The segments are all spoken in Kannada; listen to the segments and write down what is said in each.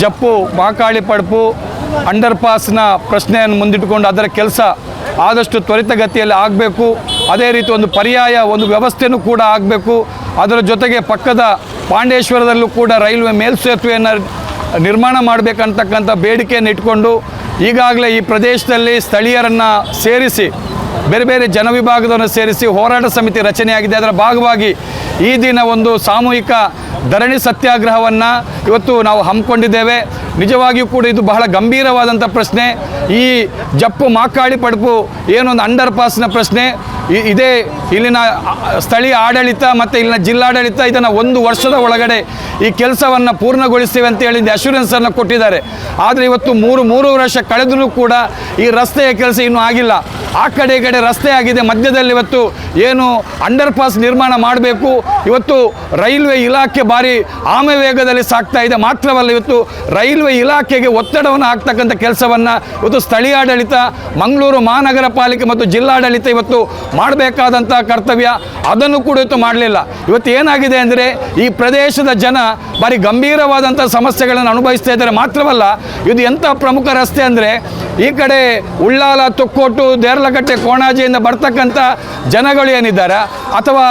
ಜಪ್ಪು ಮಾಕಾಳಿ ಪಡಪು ಅಂಡರ್ ಪಾಸ್ನ ಪ್ರಶ್ನೆಯನ್ನು ಮುಂದಿಟ್ಟುಕೊಂಡು ಅದರ ಕೆಲಸ ಆದಷ್ಟು ತ್ವರಿತಗತಿಯಲ್ಲಿ ಆಗಬೇಕು. ಅದೇ ರೀತಿ ಒಂದು ಪರ್ಯಾಯ, ಒಂದು ವ್ಯವಸ್ಥೆಯೂ ಕೂಡ ಆಗಬೇಕು. ಅದರ ಜೊತೆಗೆ ಪಕ್ಕದ ಪಾಂಡೇಶ್ವರದಲ್ಲೂ ಕೂಡ ರೈಲ್ವೆ ಮೇಲ್ಸೇತುವೆಯನ್ನು ನಿರ್ಮಾಣ ಮಾಡಬೇಕಂತಕ್ಕಂಥ ಬೇಡಿಕೆಯನ್ನು ಇಟ್ಕೊಂಡು ಈಗಾಗಲೇ ಈ ಪ್ರದೇಶದಲ್ಲಿ ಸ್ಥಳೀಯರನ್ನು ಸೇರಿಸಿ ಬೇರೆ ಬೇರೆ ಜನವಿಭಾಗದವನ್ನು ಸೇರಿಸಿ ಹೋರಾಟ ಸಮಿತಿ ರಚನೆಯಾಗಿದೆ. ಅದರ ಭಾಗವಾಗಿ ಈ ದಿನ ಒಂದು ಸಾಮೂಹಿಕ ಧರಣಿ ಸತ್ಯಾಗ್ರಹವನ್ನು ಇವತ್ತು ನಾವು ಹಮ್ಮಿಕೊಂಡಿದ್ದೇವೆ. ನಿಜವಾಗಿಯೂ ಕೂಡ ಇದು ಬಹಳ ಗಂಭೀರವಾದಂಥ ಪ್ರಶ್ನೆ. ಈ ಜಪ್ಪು ಮಾಕಾಳಿ ಪಡಪು ಏನೊಂದು ಅಂಡರ್ ಪಾಸ್ನ ಪ್ರಶ್ನೆ. ಇದೇ ಇಲ್ಲಿನ ಸ್ಥಳೀಯ ಆಡಳಿತ ಮತ್ತು ಇಲ್ಲಿನ ಜಿಲ್ಲಾಡಳಿತ ಇದನ್ನು ಒಂದು ವರ್ಷದ ಒಳಗಡೆ ಈ ಕೆಲಸವನ್ನು ಪೂರ್ಣಗೊಳಿಸ್ತೇವೆ ಅಂತ ಹೇಳಿ ಅಶ್ಯೂರೆನ್ಸನ್ನು ಕೊಟ್ಟಿದ್ದಾರೆ. ಆದರೆ ಇವತ್ತು ಮೂರು ಮೂರು ವರ್ಷ ಕಳೆದರೂ ಕೂಡ ಈ ರಸ್ತೆಯ ಕೆಲಸ ಇನ್ನೂ ಆಗಿಲ್ಲ. ಆ ಕಡೆ ಈ ಕಡೆ ರಸ್ತೆ ಆಗಿದೆ. ಮಧ್ಯದಲ್ಲಿ ಇವತ್ತು ಏನು ಅಂಡರ್ ಪಾಸ್ ನಿರ್ಮಾಣ ಮಾಡಬೇಕು. ಇವತ್ತು ರೈಲ್ವೆ ಇಲಾಖೆ ಭಾರಿ ಆಮೆ ವೇಗದಲ್ಲಿ ಸಾಕ್ತಾ ಇದೆ. ಮಾತ್ರವಲ್ಲ ಇವತ್ತು ರೈಲ್ವೆ ಇಲಾಖೆಗೆ ಒತ್ತಡವನ್ನು ಹಾಕ್ತಕ್ಕಂಥ ಕೆಲಸವನ್ನು ಇವತ್ತು ಸ್ಥಳೀಯ ಆಡಳಿತ, ಮಂಗಳೂರು ಮಹಾನಗರ ಪಾಲಿಕೆ ಮತ್ತು ಜಿಲ್ಲಾಡಳಿತ ಇವತ್ತು ಮಾಡಬೇಕಾದಂಥ ಕರ್ತವ್ಯ. ಅದನ್ನು ಕೂಡ ಇವತ್ತು ಮಾಡಲಿಲ್ಲ. ಇವತ್ತು ಏನಾಗಿದೆ ಅಂದರೆ ಈ ಪ್ರದೇಶದ ಜನ ಭಾರಿ ಗಂಭೀರವಾದಂಥ ಸಮಸ್ಯೆಗಳನ್ನು ಅನುಭವಿಸ್ತಾ ಇದ್ದಾರೆ. ಮಾತ್ರವಲ್ಲ, ಇದು ಎಂಥ ಪ್ರಮುಖ ರಸ್ತೆ ಅಂದರೆ ಈ ಕಡೆ ಉಳ್ಳಾಲ, ತೊಕ್ಕೋಟು ದೇರ್ಲಕಟ್ಟೆ ಕೋಣಾಜಿಯಿಂದ ಬರ್ತಕ್ಕಂಥ ಜನಗಳು ಏನಿದ್ದಾರೆ ಅಥವಾ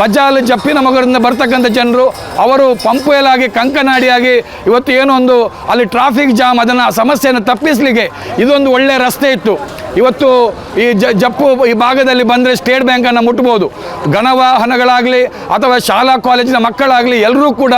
ಬಜಾಲ್ ಜಪ್ಪಿನ ಮಗರಿಂದ ಬರ್ತಕ್ಕಂಥ ಜನರು ಅವರು ಪಂಪುಯಲಾಗಿ ಕಂಕನಾಡಿಯಾಗಿ ಇವತ್ತು ಏನೋ ಒಂದು ಅಲ್ಲಿ ಟ್ರಾಫಿಕ್ ಜಾಮ್ ಅದನ್ನು ಸಮಸ್ಯೆಯನ್ನು ತಪ್ಪಿಸಲಿಕ್ಕೆ ಇದೊಂದು ಒಳ್ಳೆಯ ರಸ್ತೆ ಇತ್ತು ಇವತ್ತು ಈ ಜ ಜಪ್ಪು ಈ ಭಾಗದಲ್ಲಿ ಬಂದರೆ ಸ್ಟೇಟ್ ಬ್ಯಾಂಕನ್ನು ಮುಟ್ಬೋದು. ಘನವಾಹನಗಳಾಗಲಿ ಅಥವಾ ಶಾಲಾ ಕಾಲೇಜಿನ ಮಕ್ಕಳಾಗಲಿ ಎಲ್ಲರೂ ಕೂಡ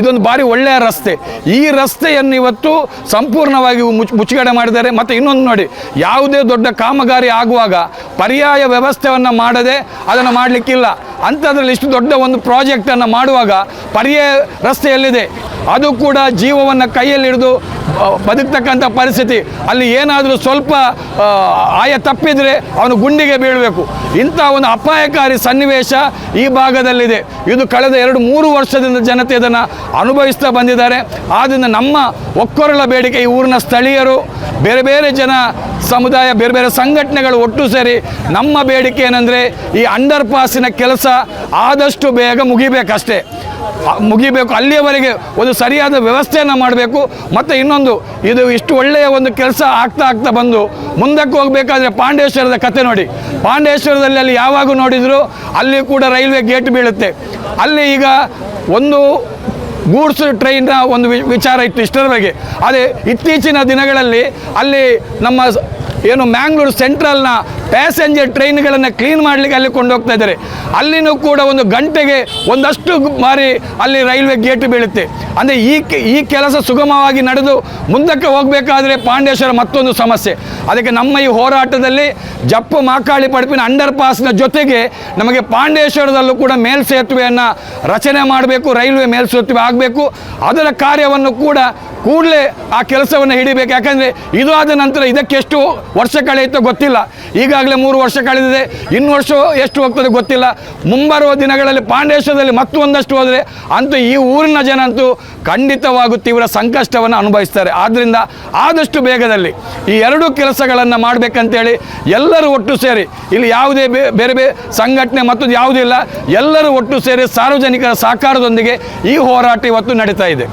ಇದೊಂದು ಭಾರಿ ಒಳ್ಳೆಯ ರಸ್ತೆ. ಈ ರಸ್ತೆಯನ್ನು ಇವತ್ತು ಸಂಪೂರ್ಣವಾಗಿ ಮುಚ್ ಮುಚ್ಚುಗಡೆ ಮಾಡಿದ್ದಾರೆ. ಮತ್ತು ಇನ್ನೊಂದು ನೋಡಿ, ಯಾವುದೇ ದೊಡ್ಡ ಕಾಮಗಾರಿ ಆಗುವಾಗ ಪರ್ಯಾಯ ವ್ಯವಸ್ಥೆಯನ್ನು ಮಾಡದೆ ಅದನ್ನು ಮಾಡಲಿಕ್ಕಿಲ್ಲ. ಅಂಥದ್ರಲ್ಲಿ ಇಷ್ಟು ದೊಡ್ಡ ಒಂದು ಪ್ರಾಜೆಕ್ಟನ್ನು ಮಾಡುವಾಗ ಪರ್ಯಾಯ ರಸ್ತೆ ಎಲ್ಲಿದೆ ಅದು ಕೂಡ ಜೀವವನ್ನು ಕೈಯಲ್ಲಿ ಹಿಡಿದು ಬದುಕ್ತಕ್ಕಂಥ ಪರಿಸ್ಥಿತಿ. ಅಲ್ಲಿ ಏನಾದರೂ ಸ್ವಲ್ಪ ಆಯ ತಪ್ಪಿದರೆ ಅವನು ಗುಂಡಿಗೆ ಬೀಳಬೇಕು. ಇಂಥ ಒಂದು ಅಪಾಯಕಾರಿ ಸನ್ನಿವೇಶ ಈ ಭಾಗದಲ್ಲಿದೆ. ಇದು ಕಳೆದ ಎರಡು ಮೂರು ವರ್ಷದಿಂದ ಜನತೆ ಇದನ್ನು ಅನುಭವಿಸ್ತಾ ಬಂದಿದ್ದಾರೆ. ಆದ್ದರಿಂದ ನಮ್ಮ ಒಕ್ಕೊರಳ ಬೇಡಿಕೆ ಈ ಊರಿನ ಸ್ಥಳೀಯರು, ಬೇರೆ ಬೇರೆ ಜನ ಸಮುದಾಯ, ಬೇರೆ ಬೇರೆ ಸಂಘಟನೆಗಳು ಒಟ್ಟು ಸೇರಿ ನಮ್ಮ ಬೇಡಿಕೆ ಏನಂದರೆ ಈ ಅಂಡರ್ ಪಾಸಿನ ಕೆಲಸ ಆದಷ್ಟು ಬೇಗ ಮುಗಿಬೇಕಷ್ಟೇ. ಮುಗಿಬೇಕು, ಅಲ್ಲಿಯವರೆಗೆ ಒಂದು ಸರಿಯಾದ ವ್ಯವಸ್ಥೆಯನ್ನು ಮಾಡಬೇಕು. ಮತ್ತು ಇನ್ನೊಂದು, ಇದು ಇಷ್ಟು ಒಳ್ಳೆಯ ಒಂದು ಕೆಲಸ ಆಗ್ತಾ ಆಗ್ತಾ ಬಂದು, ಮುಂದಕ್ಕೆ ಹೋಗಬೇಕಾದ್ರೆ ಪಾಂಡೇಶ್ವರದ ಕತೆ ನೋಡಿ. ಪಾಂಡೇಶ್ವರದಲ್ಲಿ ಅಲ್ಲಿ ಯಾವಾಗ ನೋಡಿದರೂ, ಅಲ್ಲಿ ಕೂಡ ರೈಲ್ವೆ ಗೇಟ್ ಬೀಳುತ್ತೆ. ಅಲ್ಲಿ ಈಗ ಒಂದು ಗೂಡ್ಸ್ ಟ್ರೈನ್ನ ಒಂದು ವಿಚಾರ ಇತ್ತು ಇಷ್ಟರವರೆಗೆ. ಅದೇ ಇತ್ತೀಚಿನ ದಿನಗಳಲ್ಲಿ ಅಲ್ಲಿ ನಮ್ಮ ಏನು ಮ್ಯಾಂಗ್ಳೂರು ಸೆಂಟ್ರಲ್ನ ಪ್ಯಾಸೆಂಜರ್ ಟ್ರೈನ್ಗಳನ್ನು ಕ್ಲೀನ್ ಮಾಡಲಿಕ್ಕೆ ಅಲ್ಲಿ ಕೊಂಡೋಗ್ತಾ ಇದ್ದಾರೆ. ಅಲ್ಲಿನೂ ಕೂಡ ಒಂದು ಗಂಟೆಗೆ ಒಂದಷ್ಟು ಬಾರಿ ಅಲ್ಲಿ ರೈಲ್ವೆ ಗೇಟ್ ಬೀಳುತ್ತೆ. ಅಂದರೆ ಈ ಈ ಕೆಲಸ ಸುಗಮವಾಗಿ ನಡೆದು ಮುಂದಕ್ಕೆ ಹೋಗಬೇಕಾದ್ರೆ ಪಾಂಡೇಶ್ವರ ಮತ್ತೊಂದು ಸಮಸ್ಯೆ. ಅದಕ್ಕೆ ನಮ್ಮ ಈ ಹೋರಾಟದಲ್ಲಿ ಜಪ್ಪು ಮಾಕಾಳಿ ಪಡಪಿನ ಅಂಡರ್ ಪಾಸ್ನ ಜೊತೆಗೆ ನಮಗೆ ಪಾಂಡೇಶ್ವರದಲ್ಲೂ ಕೂಡ ಮೇಲ್ಸೇತುವೆಯನ್ನು ರಚನೆ ಮಾಡಬೇಕು, ರೈಲ್ವೆ ಮೇಲ್ಸೇತುವೆ ಆಗಬೇಕು. ಅದರ ಕಾರ್ಯವನ್ನು ಕೂಡ ಕೂಡಲೇ ಆ ಕೆಲಸವನ್ನು ಹಿಡಿಬೇಕು. ಯಾಕಂದರೆ ಇದು ಆದ ನಂತರ ಇದಕ್ಕೆ ಎಷ್ಟು ವರ್ಷ ಕಳೆಯುತ್ತೋ ಗೊತ್ತಿಲ್ಲ. ಈಗಾಗಲೇ ಮೂರು ವರ್ಷ ಕಳೆದಿದೆ. ಇನ್ನು ವರ್ಷ ಎಷ್ಟು ಹೋಗ್ತದೆ ಗೊತ್ತಿಲ್ಲ. ಮುಂಬರುವ ದಿನಗಳಲ್ಲಿ ಪಾಂಡೇಶ್ವರದಲ್ಲಿ ಮತ್ತೊಂದಷ್ಟು ಹೋದರೆ ಅಂತೂ ಈ ಊರಿನ ಜನ ಅಂತೂ ಖಂಡಿತವಾಗೂ ತೀವ್ರ ಸಂಕಷ್ಟವನ್ನು ಅನುಭವಿಸ್ತಾರೆ. ಆದ್ದರಿಂದ ಆದಷ್ಟು ಬೇಗದಲ್ಲಿ ಈ ಎರಡೂ ಕೆಲಸಗಳನ್ನು ಮಾಡಬೇಕಂತೇಳಿ ಎಲ್ಲರೂ ಒಟ್ಟು ಸೇರಿ, ಇಲ್ಲಿ ಯಾವುದೇ ಬೇರೆ ಬೇರೆ ಸಂಘಟನೆ ಮತ್ತು ಯಾವುದೂ ಇಲ್ಲ ಎಲ್ಲರೂ ಒಟ್ಟು ಸೇರಿ ಸಾರ್ವಜನಿಕರ ಸಹಕಾರದೊಂದಿಗೆ ಈ ಹೋರಾಟ ಇವತ್ತು ನಡೀತಾ ಇದೆ.